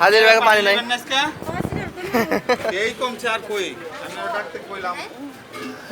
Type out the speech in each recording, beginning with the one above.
হাজার ব্যাগে পানি নাই। না এই কমছে আর কই? আমি ডাকতে কইলাম।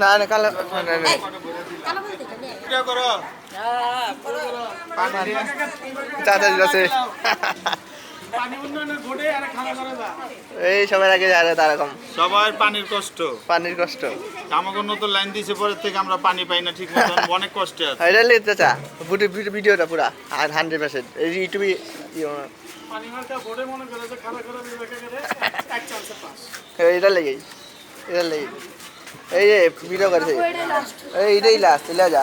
না না কাল না, না। ভিডিও করো। পানি দিয়ে। আছে এই সবার আগে যারা তারকম সবার পানির কষ্ট। পানির কষ্ট। আমাকে নতুন লাইন দিয়েছে পরে থেকে আমরা পানি পাই না ঠিক মতন। অনেক কষ্টে আছে। এটা লিখ চাচা ভিডিওটা পুরা। আর হান্ড্রেড পার্সেন্ট এই ইউটিউবে এটা লেগেই। এটা লেগেই। এই যে ভিডিও করেছে। এই এটাই লাস্ট চলে যা।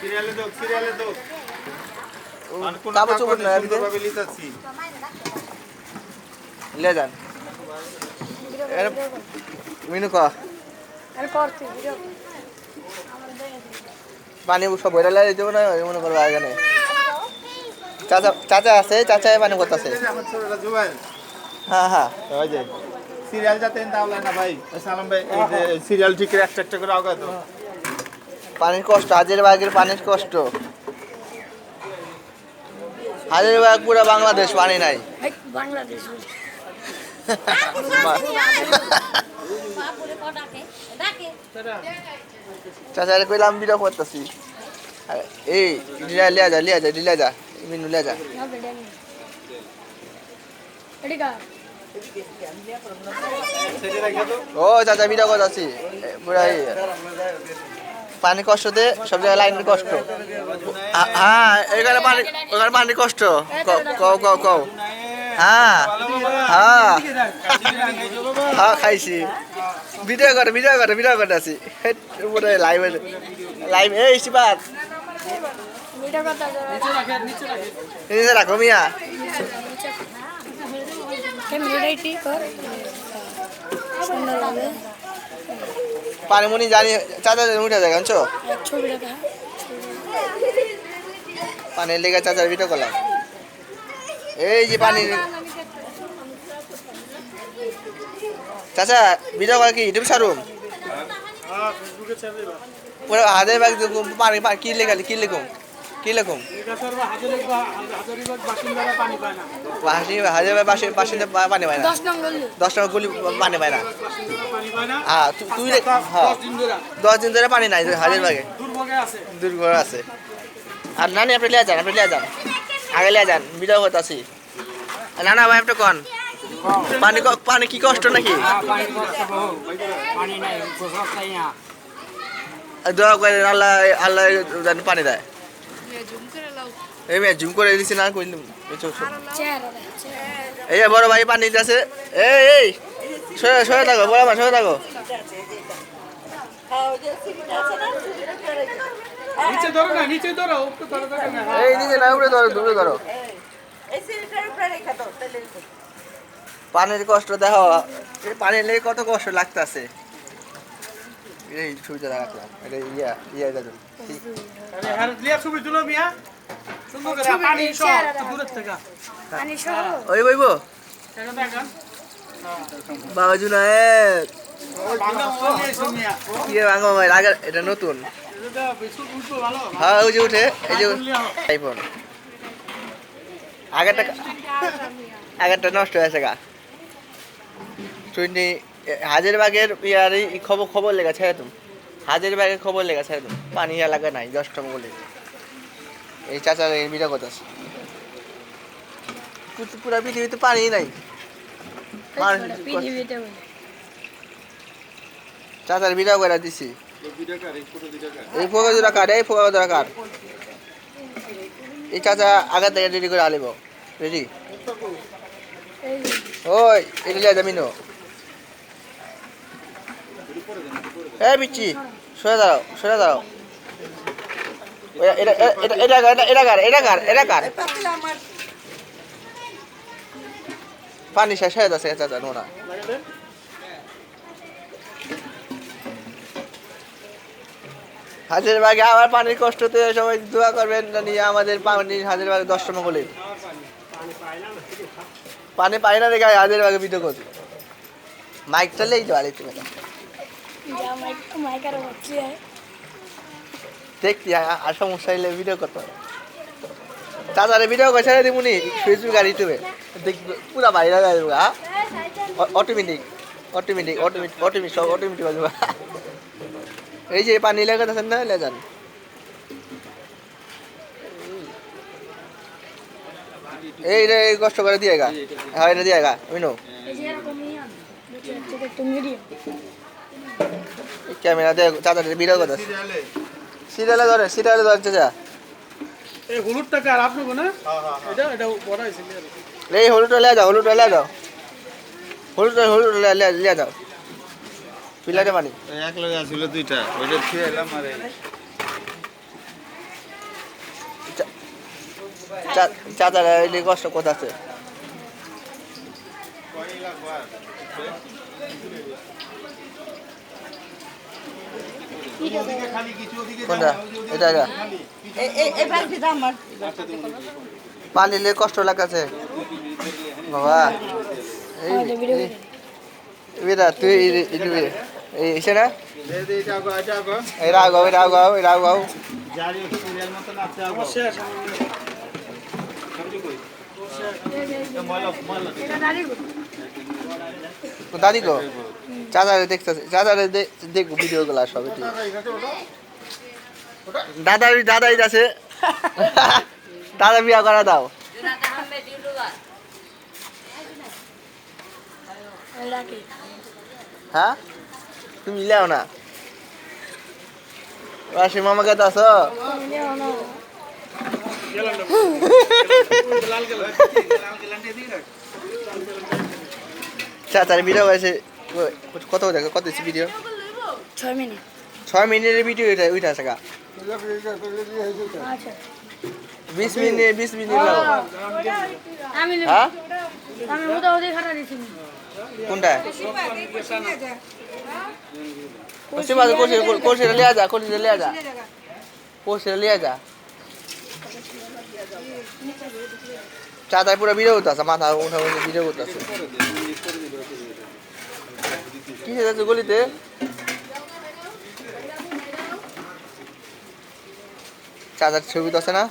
সিরিয়ালে দাও সিরিয়ালে দাও চোপড় না লে যান। মিনু ক পানি সব বইরা লাগে দেবো না মনে করব এখানে চাচা চাচা আছে চাচা পানি করতেছে। হ্যাঁ হ্যাঁ। ওই যে সিরিয়াল যাতে দাওলা না ভাই। ওই সালাম ভাই এই যে সিরিয়াল ঠিক একটা একটা করে আগায় দাও। পানির কষ্ট আজের বাগের পানির কষ্ট। হাজার বাগ পুরো বাংলাদেশ পানি নাই। বাংলাদেশ চাচারে কইলাম বিটা করতেছি। এই লিয়া লিয়া যা লিয়া যা লিয়া যা মিনু লিয়া যা। ও চাচা বিটা করতেছি। পুরা এই পানি কষ্ট দে, সব জায়গায় লাইনের কষ্ট। হ্যাঁ এখানে পানি ওখানে পানির কষ্ট। কও কও কও হ্যাঁ হ্যাঁ। হ্যাঁ খাইছি। ভিডিও করে ভিডিও করে ভিডিও করে আছি। পুরো লাইভ লাইভ এই সিপাত। নিচে রাখো, মিয়া। সুন্দরভাবে পানি মনি জানি চাচা উঠে যায় জানছো পানির লেগে চাচার ভিডিও করলাম এই যে পানি। চাচা ভিডিও করে কি ইউটিউব সারুম পুরো হাতে পানি পানি কি লেখালি কি লেখুম হাজার বাসিন্দা পানি পায় না। দশ টাকা গুলি। পানি পায় না। হ্যাঁ তুই হ্যাঁ। দশ দিন ধরে। পানি নাই হাজার ব্যাগে দুর্ভোগ আছে। আর নানি আপনি লিয়া যান আপনি লিয়া যান। আগে লিয়া যান আছি। না না ভাই আপনি কন? পানি ক- পানি কি কষ্ট নাকি? দোয়া করে আল্লাহ আল্লাহ পানি দেয়। এই মেয়ে ঝুম করে না এই বড় ভাই পানি আছে এই এই সরে সরে থাকো বড় সরে থাকো। নিচে ধরো না নিচে ধরো উপরে ধরো না। এই নিচে না উপরে ধরো দূরে ধরো। পানির কষ্ট দেখো এই পানির লেগে কত কষ্ট লাগতেছে। এই সুবিধা রাখলাম এটা ইয়া ইয়া হ্যাঁ লিয়া ছবি তুলো মিয়া। সুন্দর করে পানি সব একটু থেকে পানি সহ। ওই বইব? বাবাজু না এক বাংলা ও নিয়েছো মিয়া। কি রে ভাঙো ভাই এটা নতুন। এটা বেশি উঠবো ভালো। হ্যাঁ ওই যে উঠে এই যে আইফোন আগেরটা আগেরটা নষ্ট হয়েছে গা। টোয়েন্টি হাজার বাগের ইয়ার এই খবর খবর লেগে ছেড়ে তুমি। হাজার বাগের খবর লেগে ছেড়ে তুমি। পানি এলাকা নাই দশটা বলে এই চাচার এই বিটা কথা আছে? পুরো- পৃথিবীতে পানি নাই। চাচার বিটা করে দিছি? এই ফোকা দুটা কাট এই ফোকা দুটা কাট এই চাচা আগে থেকে রেডি করে আলিব রেডি ওই এটা জামিনো এই বিচ্ছি সরে দাঁড়াও সরে দাঁড়াও। এটা এটা- এটা এটা কার এটা কার এটা কার পানি শেষ হয়ে যাচ্ছে চাচা নোনা হাজার বাগে আবার পানির কষ্টতে সবাই দোয়া করবেন জানি আমাদের পানির হাজার বাগে দশটা মঙ্গলের পানি পাই না দেখে হাজার বাগে ভিডিও করছি। মাইকটা লেই তো আরে তুমি মাইকার হচ্ছে দেখছি আর সমস্যা হলে ভিডিও করতে হবে। চাচারে ভিডিও করে ছেড়ে দিবনি ফেসবুক আর ইউটিউবে দেখবে পুরা বাইরে যাবে হ্যাঁ অটোমেটিক অটোমেটিক অটোমেটিক অটোমেটিক সব অটোমেটিক হয়ে যাবে। এই যে পানি লেগে আছেন না লে যান। এই রে কষ্ট করে দিয়ে গা। হ্যাঁ এটা দিয়ে গা মিনু। এই যে ক্যামেরা দিয়ে চাচারে ভিডিও করতে সিরিয়ালে ধরে সিরিয়ালে ধরে চাচা। এই হলুদ আর আপনাকে না? হ্যাঁ হ্যাঁ এটা এটা বড় হয়েছে এই হলুদটা লিয়া যাও হলুদটা লিয়া যাও। হলুদটা হলুদ লিয়া যাও পিলারে পানি। এক লগে আছিল দুইটা ওইটা খেয়ে এলাম আর চাচারা এই কষ্ট কোথা আছে কয় লাগবে আর? ওদিকে খালি কিছু ওদিকে কোনটা? এটা এটা। পানি কষ্ট লাগাছে। বাবা বেটা তুই এই এসে না। দে দে এটা আগো এটা আগো দাদি গো চাচারে দেখতেছে চাচারে দেখব ভিডিও গুলা সব ঠিক দাদা দাদাই আছে দাদা বিয়া করা দাও। হ্যাঁ? তুমি লেও না। রাশি মামা কে আছো? চাচার ভিডিও করেছে কত দেখো কত ভিডিও ছয় মিনিট। ছয় মিনিটের ভিডিও এটা ওইটা আছে গা। আচ্ছা। বিশ মিনিট বিশ মিনিট। হ্যাঁ। মোটামুটি কোনটা কোসি মাঝে কোসি কোসি লিয়া যা কোসি লিয়া যা। কোসি লিয়া যা। চাচার পুরো ভিডিও করতেছে, মাথা উঠা উঠে ভিডিও করতেছে। কি যাচ্ছে গলিতে? চাচার ছবি তো আছে না?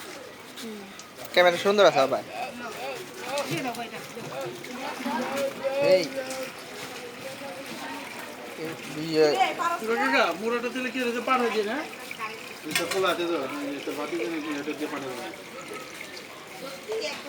ক্যামেরা সুন্দর আছে আবার। এই। কি হয়েছে? পার হয়ে? না কি এটা দিয়ে পাঠাবো কবুতর চুরি করার ভিডিও বাইরে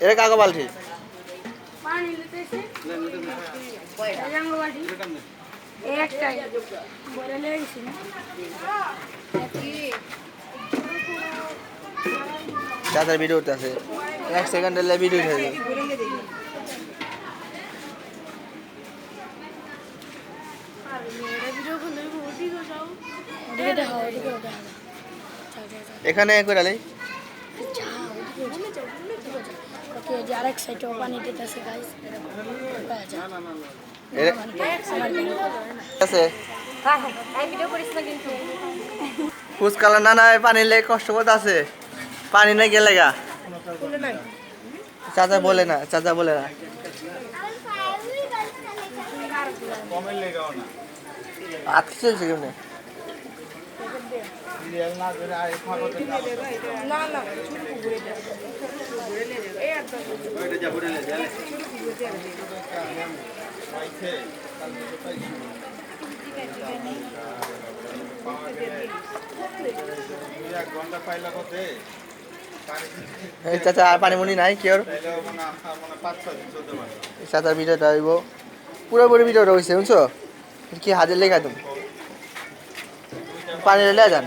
এটা কাকা বালতি পানি নিতেছি। এই জাঙ্গো বাটি। এই একটাই। বলে লেগেছি না। চাচার ভিডিও আছে এক সেকেন্ডের ভিডিও উঠে যাবে ওদিকে দেখা ওদিকে দেখা চল চল চল এখানে করে আলাই যা ওদিকে যা ওদিকে যা ওকে যে আরেক সাইডে পানি দিতেছে গাইস এ- আছে। ফুচকালা না না পানি লেগে কষ্ট করতে আছে পানি গেলে গা। চাচা বলে না চাচা বলে না। না। আজকে চলছে কেমনে? চাচা, আর পানি মুনি নাই কি চাচার ভিডিওটা হইব পুরোপুরি ভিডিওটা হয়েছে বুঝছ কি হাজার লেখা তুমি পানি লে যান।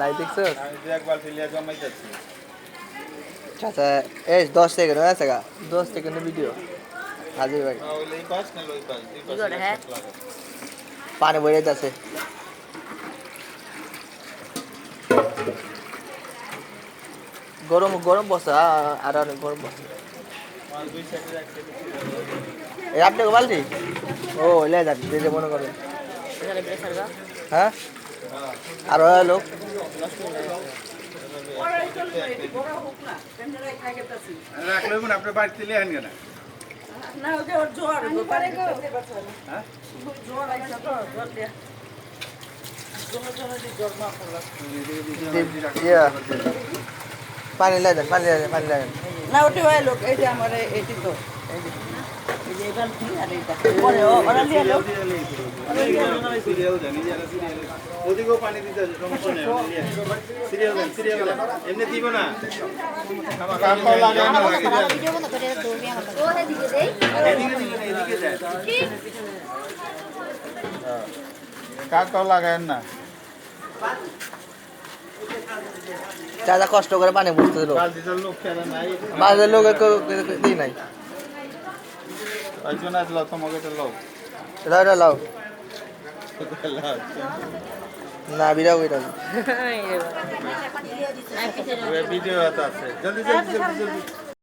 লাইট দেখছ? আমি দু এক বালতি লিয়ে জমাই যাচ্ছি চাচা এই দশ সেকেন্ড হয়েছে গা। দশ সেকেন্ডের ভিডিও হাজির ভাই। হ্যাঁ? লাগা। পানি বয়ে যাচ্ছে গরম গরম বসে আর অনেক গরম বসে। এই আপনি বালতি? ও লে যান যে মনে করেন। হ্যাঁ? আর লোক। রাখলে আপনি বাড়িতে লিয়ে আন কেন না ওদের হয়? জ্বর এই- এটি তো এই যে এই যে এবার কি আর লোক পানি দিতে হবে, সমস্যা নেই, ওদিকে নিয়ে আসো। সিরিয়াল দেন, সিরিয়াল দেন। এমনি দিব না। কাকড় লাগায় না, চাচা কষ্ট করে পানি বুঝতে দিল। বাজারের লোক দিই নাই। এটা লাও না বিরাও বিরাও ভিডিও আছে। জলদি জলদি জলদি জলদি।